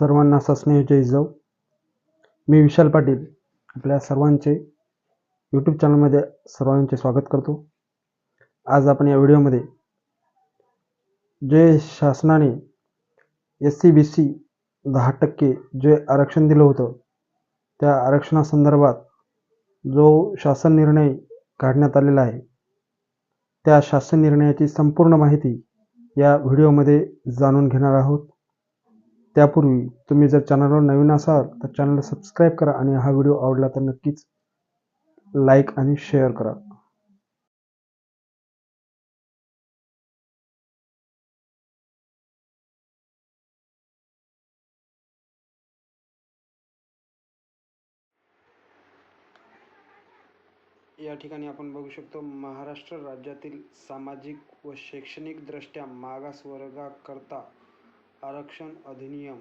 सर्वांना सस्नेह जय जाऊ. मी विशाल पाटील आपल्या सर्वांचे यूट्यूब चॅनलमध्ये सर्वांचे स्वागत करतो. आज आपण या व्हिडिओमध्ये जे शासनाने एस सी बी सी दहा टक्के जे आरक्षण दिलं होतं त्या आरक्षणासंदर्भात जो शासन निर्णय काढण्यात आलेला आहे त्या शासन निर्णयाची संपूर्ण माहिती या व्हिडिओमध्ये जाणून घेणार आहोत. त्यापूर्वी तुम्ही जर चॅनलवर नवीन असाल तर चॅनलला सबस्क्राईब करा आणि हा व्हिडिओ आवडला तर नक्कीच लाईक आणि शेअर करा. या ठिकाणी आपण बघू शकतो महाराष्ट्र राज्यातील सामाजिक व शैक्षणिकदृष्ट्या मागास वर्गाकरता आरक्षण अधिनियम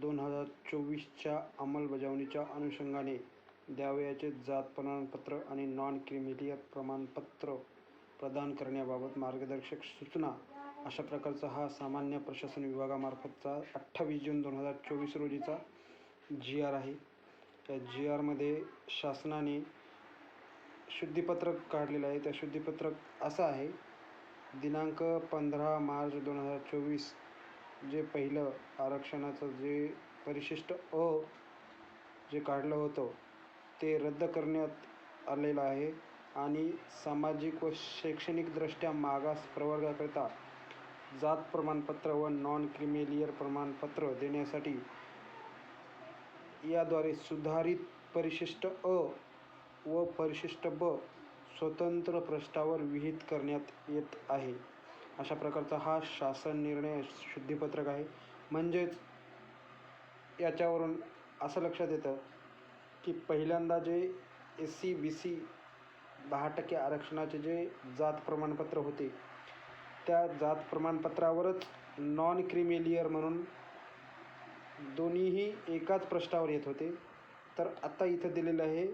दोन हजार चोवीसच्या अंमलबजावणीच्या अनुषंगाने द्यावयाचे जात प्रमाणपत्र आणि नॉन क्रिमिलियर प्रमाणपत्र प्रदान करण्याबाबत मार्गदर्शक सूचना अशा प्रकारचा हा सामान्य प्रशासन विभागामार्फतचा अठ्ठावीस जून दोन हजार चोवीस रोजीचा जी आर आहे. त्या जी आरमध्ये शासनाने शुद्धीपत्रक काढलेलं आहे. त्या शुद्धीपत्रक असं आहे. दिनांक पंधरा मार्च दोन हजार चोवीस जे पहिलं आरक्षणाचं जे परिशिष्ट अ जे काढलं होतं ते रद्द करण्यात आलेलं आहे आणि सामाजिक व शैक्षणिकदृष्ट्या मागास प्रवर्गाकरिता जात प्रमाणपत्र व नॉन क्रिमिलियर प्रमाणपत्र देण्यासाठी याद्वारे सुधारित परिशिष्ट अ व परिशिष्ट ब स्वतंत्र पृष्ठावर विहित करण्यात येत आहे. अशा प्रकारचा हा शासन निर्णय शुद्धीपत्रक आहे. म्हणजेच याच्यावरून असं लक्षात येतं की पहिल्यांदा जे एस सी बी सी दहा टक्के आरक्षणाचे जे जात प्रमाणपत्र होते त्या जात प्रमाणपत्रावरच नॉन क्रिमिलियर म्हणून दोन्हीही एकाच पृष्ठावर येत होते. तर आता इथं दिलेलं आहे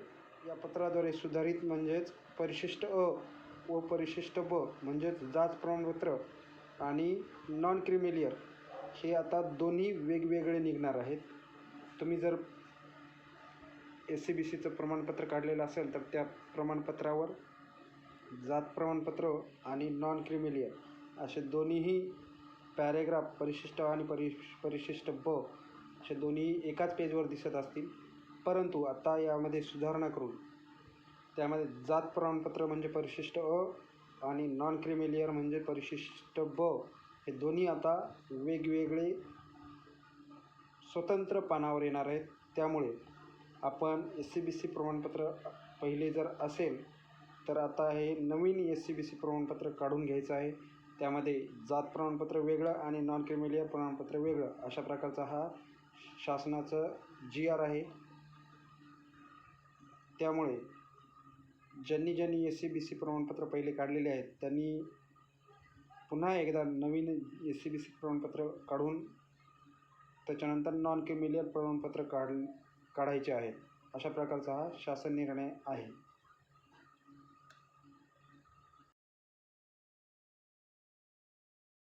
या पत्राद्वारे सुधारित म्हणजेच परिशिष्ट अ व परिशिष्ट ब म्हणजेच जात प्रमाणपत्र आणि नॉन क्रिमिलियर हे आता दोन्ही वेगवेगळे निघणार आहेत. तुम्ही जर एस सी बी सीचं प्रमाणपत्र काढलेलं असेल तर त्या प्रमाणपत्रावर जात प्रमाणपत्र आणि नॉन क्रिमिलियर असे दोन्हीही पॅरेग्राफ परिशिष्ट आणि परि परिशिष्ट ब असे दोन्ही एकाच पेजवर दिसत असतील. परंतु आता यामध्ये सुधारणा करून त्यामध्ये जात प्रमाणपत्र म्हणजे परिशिष्ट अ आणि नॉन क्रिमिलियर म्हणजे परिशिष्ट ब. हे दोन्ही आता वेगवेगळे स्वतंत्र पानावर येणार आहेत. त्यामुळे आपण एस सी बी सी प्रमाणपत्र पहिले जर असेल तर आता हे नवीन एस सी बी सी प्रमाणपत्र काढून घ्यायचं आहे. त्यामध्ये जात प्रमाणपत्र वेगळं आणि नॉन क्रिमिलियर प्रमाणपत्र वेगळं अशा प्रकारचा हा शासनाचं जी आर आहे. त्यामुळे ज्यांनी ज्यांनी एस सी बी सी प्रमाणपत्र पहिले काढलेले आहेत त्यांनी पुन्हा एकदा नवीन एस सी बी सी प्रमाणपत्र काढून त्याच्यानंतर नॉन क्रिमिलियर प्रमाणपत्र काढ काढायचे आहेत. अशा प्रकारचा हा शासन निर्णय आहे.